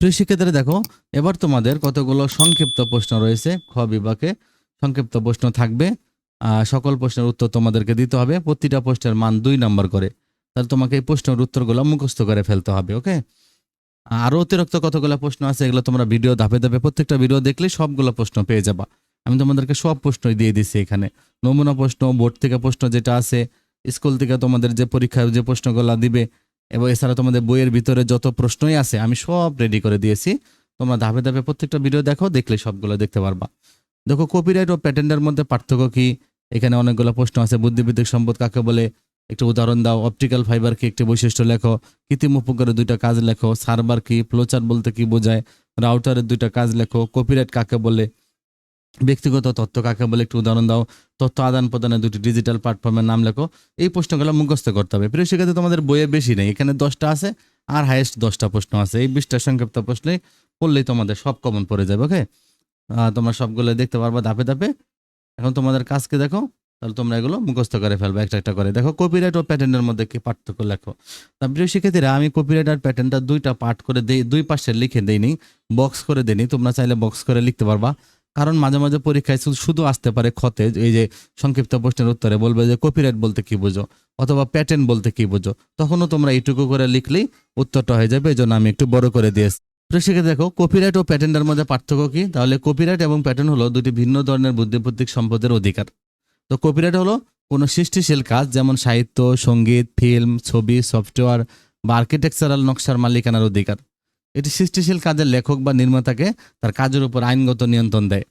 প্রিয় শিক্ষার্থীরা দেখো, এবার তোমাদের কতগুলো সংক্ষিপ্ত প্রশ্ন রয়েছে, খ বিভাগে সংক্ষিপ্ত প্রশ্ন থাকবে। সকল প্রশ্নের উত্তর তোমাদেরকে দিতে হবে, প্রতিটা প্রশ্নের মান দুই নম্বর করে। তাহলে তোমাকে এই প্রশ্নের উত্তরগুলো মুখস্থ করে ফেলতে হবে, ওকে? আরও অতিরিক্ত কতগুলো প্রশ্ন আছে, এগুলো তোমরা ভিডিও ধাপে ধাপে প্রত্যেকটা ভিডিও দেখলে সবগুলো প্রশ্ন পেয়ে যাবা। আমি তোমাদেরকে সব প্রশ্নই দিয়ে দিছি এখানে। নমুনা প্রশ্ন, বোর্ড থেকে প্রশ্ন যেটা আছে, স্কুল থেকে তোমাদের যে পরীক্ষায় যে প্রশ্নগুলো দিবে এবং এছাড়া তোমাদের বইয়ের ভিতরে যত প্রশ্নই আছে, আমি সব রেডি করে দিয়েছি। তোমরা ধাপে ধাপে প্রত্যেকটা ভিডিও দেখো, দেখলে সবগুলো দেখতে পারবা। দেখো কপিরাইট ও প্যাটেন্টের মধ্যে পার্থক্য কি? এখানে অনেকগুলো প্রশ্ন আছে, বুদ্ধিবৃত্তিক সম্পদ কাকে বলে? একটু উদাহরণ দাও অপটিক্যাল ফাইবার কি একটি বৈশিষ্ট্য লেখো? কৃত্রিম উপকারের দুইটা কাজ লেখো সার্ভার কি ফ্লোচার বলতে কি বোঝায়? রাউটারের দুইটা কাজ লেখো কপিরাইট কাকে বলে? ব্যক্তিগত তথ্য কাকে বলে, একটু উদাহরণ দাও। তথ্য আদান প্রদানের দুটি ডিজিটাল প্ল্যাটফর্মের নাম লেখো। এই প্রশ্নগুলো মুখস্থ করতে হবে। প্রিয় শিক্ষার্থী, তোমাদের বইয়ে বেশি নেই। এখানে দশটা আছে আর হাইয়েস্ট দশটা প্রশ্ন আছে। এই বিশটা সংক্ষিপ্ত প্রশ্নে পড়লেই তোমাদের সব কমন পড়ে যাবে ওকে তোমরা সবগুলো দেখতে পারবা ধাপে ধাপে। এখন তোমাদের কাজকে দেখো, তাহলে তোমরা এগুলো মুখস্থ করে ফেলবে, একটা একটা করে। দেখো কপিরাইট ও প্যাটেন্টের মধ্যে কি পার্থক্য লেখো? তা প্রিয় শিক্ষার্থীরা, আমি কপিরাইট আর প্যাটেন্টটা দুইটা পার্ট করে দিই, দুই পাশে লিখে দেইনি বক্স করে দিইনি। তোমরা চাইলে বক্স করে লিখতে পারবা। কারণ মাঝে মাঝে পরীক্ষায় শুধু- আসতে পারে ক্ষতে, এই যে সংক্ষিপ্ত প্রশ্নের উত্তরে বলবে যে কপিরাইট বলতে কি বোঝো অথবা প্যাটেন্ট বলতে কি বোঝো, তখনও তোমরা এইটুকু করে লিখলেই উত্তরটা হয়ে যাবে এই জন্য আমি একটু বড় করে দিয়েছি। শিক্ষার্থী দেখো কপিরাইট ও প্যাটেন্টের মধ্যে পার্থক্য কি? তাহলে কপিরাইট এবং প্যাটেন্ট হলো দুটি ভিন্ন ধরনের বুদ্ধিবৃত্তিক সম্পদের অধিকার। তো কপিরাইট হলো কোনো সৃষ্টিশীল কাজ, যেমন সাহিত্য, সংগীত ফিল্ম ছবি সফটওয়্যার বা আর্কিটেকচারাল নকশার মালিকানার অধিকার। এটি সৃষ্টিশীল কাজের লেখক বা নির্মাতাকে তার কাজের উপর আইনগত নিয়ন্ত্রণ দেয়।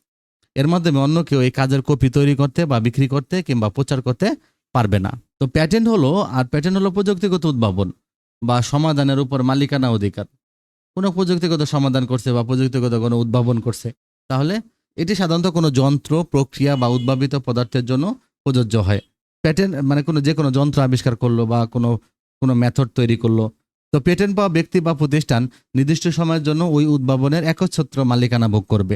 এর মাধ্যমে অন্য কেউ এই কাজের কপি তৈরি করতে বা বিক্রি করতে কিংবা প্রচার করতে পারবে না। তো প্যাটেন্ট হলো, আর প্যাটেন্ট হলো প্রযুক্তিগত উদ্ভাবন বা সমাধানের উপর মালিকানা অধিকার। কোনো প্রযুক্তিগত সমাধান করছে বা প্রযুক্তিগত কোনো উদ্ভাবন করছে, তাহলে এটি সাধারণত কোনো যন্ত্র, প্রক্রিয়া বা উদ্ভাবিত পদার্থের জন্য প্রযোজ্য হয়। প্যাটেন্ট মানে কোনো যে কোনো যন্ত্র আবিষ্কার করল বা কোনো কোনো মেথড তৈরি করল। তো পেটেন্ট পাওয়া ব্যক্তি বা প্রতিষ্ঠান নির্দিষ্ট সময়ের জন্য ওই উদ্ভাবনের একচ্ছত্র মালিকানা ভোগ করবে।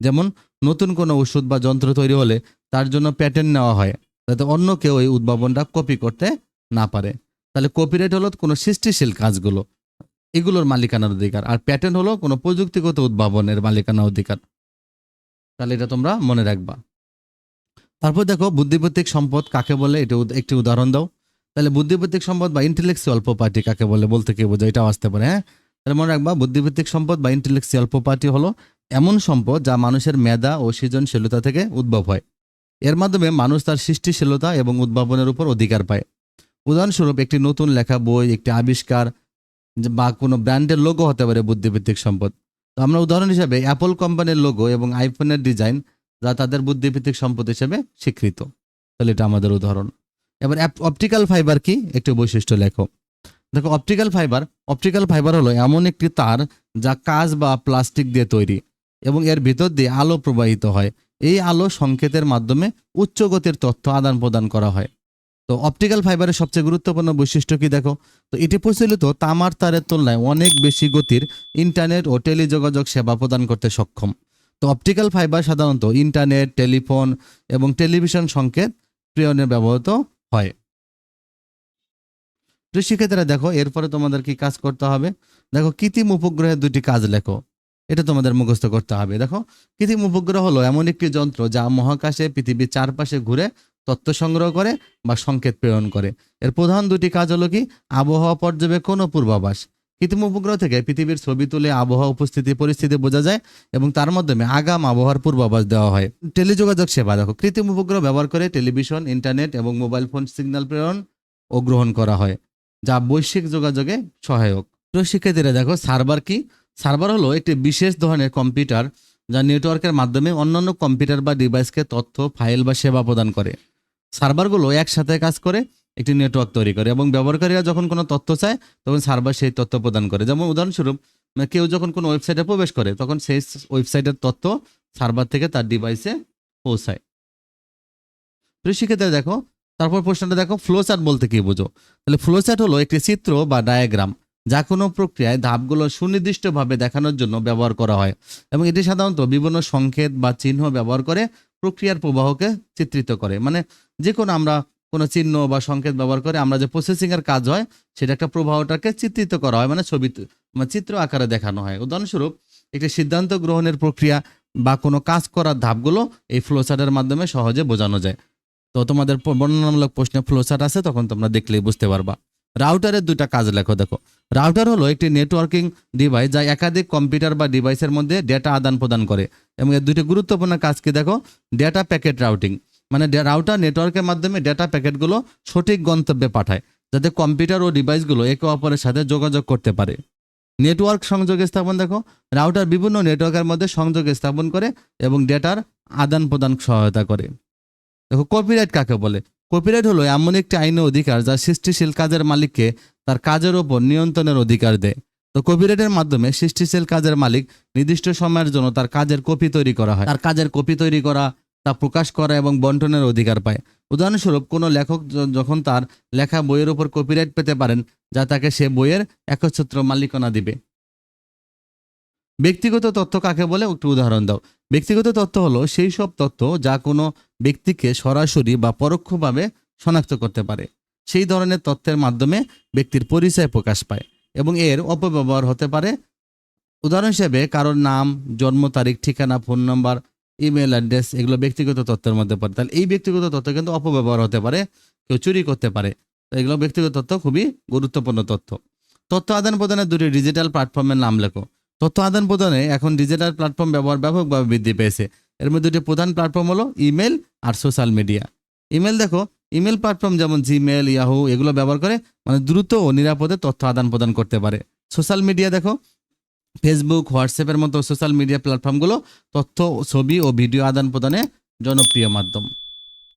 যেমন, নতুন কোনো ওষুধ বা যন্ত্র তৈরি হলে তার জন্য প্যাটেন্ট নেওয়া হয়, যাতে অন্য কেউ ওই উদ্ভাবনটা কপি করতে না পারে। তাহলে কপিরাইট হলো কোনো সৃষ্টিশীল কাজগুলো, এগুলোর মালিকানার অধিকার, আর প্যাটেন্ট হলো কোনো প্রযুক্তিগত উদ্ভাবনের মালিকানা অধিকার। তাহলে এটা তোমরা মনে রাখবা। তারপর দেখো, বুদ্ধিবৃত্তিক সম্পদ কাকে বলে? এটা একটি উদাহরণ দাও। তাহলে বুদ্ধিভিত্তিক সম্পদ বা ইন্টেলেকচুয়াল প্রপার্টি কাকে বলে? বলতে কি বোঝায়? এটাও আসতে পারে হ্যাঁ? তাহলে মনে রাখবা বুদ্ধিভিত্তিক সম্পদ বা ইন্টেলেকচুয়াল প্রপার্টি হলো এমন সম্পদ যা মানুষের মেধা ও সৃজনশীলতা থেকে উদ্ভব হয়। এর মাধ্যমে মানুষ তার সৃষ্টিশীলতা এবং উদ্ভাবনের উপর অধিকার পায়। উদাহরণস্বরূপ, একটি নতুন লেখা, বই, একটি আবিষ্কার বা কোনো ব্র্যান্ডের লোগো হতে পারে বুদ্ধিভিত্তিক সম্পদ। তো আমরা উদাহরণ হিসাবে অ্যাপল কোম্পানির লোগো এবং আইফোনের ডিজাইন যা তাদের বুদ্ধিভিত্তিক সম্পদ হিসেবে স্বীকৃত। তাহলে এটা আমাদের উদাহরণ। এবার অপটিক্যাল ফাইবার কি? একটু বৈশিষ্ট্য লেখো। দেখো অপটিক্যাল ফাইবার অপটিক্যাল ফাইবার হলো এমন একটি তার যা কাঁচ বা প্লাস্টিক দিয়ে তৈরি এবং এর ভিতর দিয়ে আলো প্রবাহিত হয়। এই আলো সংকেতের মাধ্যমে উচ্চ গতির তথ্য আদান প্রদান করা হয়। তো অপটিক্যাল ফাইবারের সবচেয়ে গুরুত্বপূর্ণ বৈশিষ্ট্য কি দেখো? তো এটি প্রচলিত তামার তারের তুলনায় অনেক বেশি গতির ইন্টারনেট ও টেলিযোগাযোগ সেবা প্রদান করতে সক্ষম। তো অপটিক্যাল ফাইবার সাধারণত ইন্টারনেট টেলিফোন এবং টেলিভিশন সংকেত প্রেরণে ব্যবহৃত হয়। তো সেক্ষেত্রে দেখো, এরপরে তোমাদের কি কাজ করতে হবে? দেখো, কৃত্রিম উপগ্রহের দুটি কাজ লেখো। এটা তোমাদের মুখস্থ করতে হবে। দেখো, কৃত্রিম উপগ্রহ হলো এমন একটি যন্ত্র যা মহাকাশে পৃথিবীর চারপাশে ঘুরে তথ্য সংগ্রহ করে বা সংকেত প্রেরণ করে। এর প্রধান দুটি কাজ হলো কি? আবহাওয়া পর্যবেক্ষণ ও পূর্বাভাস। কৃত্রিম উপগ্রহ থেকে পৃথিবীর ছবি তুলে আবহাওয়া, উপস্থিতি, পরিস্থিতি বোঝা যায় এবং তার মাধ্যমে আগাম আবহাওয়ার পূর্বাভাস দেওয়া হয়। টেলিযোগাযোগ সেবা দেখো, কৃত্রিম উপগ্রহ ব্যবহার করে টেলিভিশন, ইন্টারনেট এবং মোবাইল ফোন সিগন্যাল প্রেরণ ও গ্রহণ করা হয়, যা বৈশ্বিক যোগাযোগে সহায়ক। শিক্ষার্থীরা দেখো, সার্ভার কি? সার্ভার হলো একটি বিশেষ ধরনের কম্পিউটার যা নেটওয়ার্কের মাধ্যমে অন্যান্য কম্পিউটার বা ডিভাইসকে তথ্য, ফাইল বা সেবা প্রদান করে। সার্ভারগুলো একসাথে কাজ করে একটি নেটওয়ার্ক তৈরি করে এবং ব্যবহারকারীরা যখন কোনো তথ্য চায়, তখন সার্ভার সেই তথ্য প্রদান করে। যেমন উদাহরণস্বরূপ, কেউ যখন কোনো ওয়েবসাইটে প্রবেশ করে, তখন সেই ওয়েবসাইটের তথ্য সার্ভার থেকে তার ডিভাইসে পৌঁছায়। শিক্ষার্থীরা, দেখো, তারপর প্রশ্নটা দেখো ফ্লোচার্ট বলতে কি বোঝো? তাহলে ফ্লোচার্ট হলো একটি চিত্র বা ডায়াগ্রাম যা কোনো প্রক্রিয়ায় ধাপগুলো সুনির্দিষ্টভাবে দেখানোর জন্য ব্যবহার করা হয় এবং এটি সাধারণত বিভিন্ন সংকেত বা চিহ্ন ব্যবহার করে প্রক্রিয়ার প্রবাহকে চিত্রিত করে। মানে যে কোনো আমরা কোনো চিহ্ন বা সংকেত ব্যবহার করে আমরা যে প্রসেসিংয়ের কাজ হয়, সেটা একটা প্রবাহটাকে চিত্রিত করা হয় মানে ছবি মানে চিত্র আকারে দেখানো হয়। উদাহরণস্বরূপ, একটি সিদ্ধান্ত গ্রহণের প্রক্রিয়া বা কোনো কাজ করার ধাপগুলো এই ফ্লোচার্টের মাধ্যমে সহজে বোঝানো যায়। তো তোমাদের বর্ণনামূলক প্রশ্নে ফ্লোচার্ট আছে, তখন তোমরা দেখলেই বুঝতে পারবা। রাউটারের দুটা কাজ লেখো, দেখো। রাউটার হলো একটি নেটওয়ার্কিং ডিভাইস যা একাধিক কম্পিউটার বা ডিভাইসের মধ্যে ডেটা আদান প্রদান করে। এবং এর দুটি গুরুত্বপূর্ণ কাজ কি, দেখো? ডেটা প্যাকেট রাউটিং মানে রাউটার নেটওয়ার্কের মাধ্যমে ডেটা প্যাকেটগুলো সঠিক গন্তব্যে পাঠায়, যাতে কম্পিউটার ও ডিভাইসগুলো একে অপরের সাথে যোগাযোগ করতে পারে। নেটওয়ার্ক সংযোগ স্থাপন দেখো রাউটার বিভিন্ন নেটওয়ার্কের মধ্যে সংযোগ স্থাপন করে এবং ডেটার আদান প্রদান সহায়তা করে। দেখো কপিরাইট কাকে বলে? কপিরাইট হলো এমন একটি আইনি অধিকার যা সৃষ্টিশীল কাজের মালিককে তার কাজের ওপর নিয়ন্ত্রণের অধিকার দেয়। তো কপিরাইটের মাধ্যমে সৃষ্টিশীল কাজের মালিক নির্দিষ্ট সময়ের জন্য তার কাজের কপি তৈরি করা হয়। তার কাজের কপি তৈরি করা তা প্রকাশ করা এবং বন্টনের অধিকার পায়। উদাহরণস্বরূপ, কোনো লেখক যখন তার লেখা বইয়ের উপর কপিরাইট পেতে পারেন, যা তাকে সে বইয়ের একচ্ছত্র মালিকানা দিবে। ব্যক্তিগত তথ্য কাকে বলে? একটু উদাহরণ দাও। ব্যক্তিগত তথ্য হলো, সেই সব তথ্য যা কোনো ব্যক্তিকে সরাসরি বা পরোক্ষভাবে শনাক্ত করতে পারে। সেই ধরনের তথ্যের মাধ্যমে ব্যক্তির পরিচয় প্রকাশ পায় এবং এর অপব্যবহার হতে পারে। উদাহরণ হিসেবে, কারোর নাম, জন্ম তারিখ, ঠিকানা, ফোন নাম্বার ইমেল অ্যাড্রেস এগুলো ব্যক্তিগত তথ্যের মধ্যে পড়ে। তাহলে এই ব্যক্তিগত তথ্য কিন্তু অপব্যবহার হতে পারে, কেউ চুরি করতে পারে। এগুলো ব্যক্তিগত তথ্য খুবই গুরুত্বপূর্ণ তথ্য। তথ্য আদান প্রদানের দুটি ডিজিটাল প্ল্যাটফর্মের নাম লেখো। তথ্য আদান প্রদানে এখন ডিজিটাল প্ল্যাটফর্ম ব্যবহার ব্যাপকভাবে বৃদ্ধি পেয়েছে। এর মধ্যে দুটি প্রধান প্ল্যাটফর্ম হলো ইমেল আর সোশ্যাল মিডিয়া ইমেল দেখো ইমেল প্ল্যাটফর্ম যেমন জিমেল ইয়াহু এগুলো ব্যবহার করে মানে দ্রুত ও নিরাপদে তথ্য আদান প্রদান করতে পারে। সোশ্যাল মিডিয়া দেখো ফেসবুক হোয়াটসঅ্যাপের মতো সোশ্যাল মিডিয়া প্ল্যাটফর্মগুলো তথ্য ছবি ও ভিডিও আদান প্রদানে জনপ্রিয় মাধ্যম।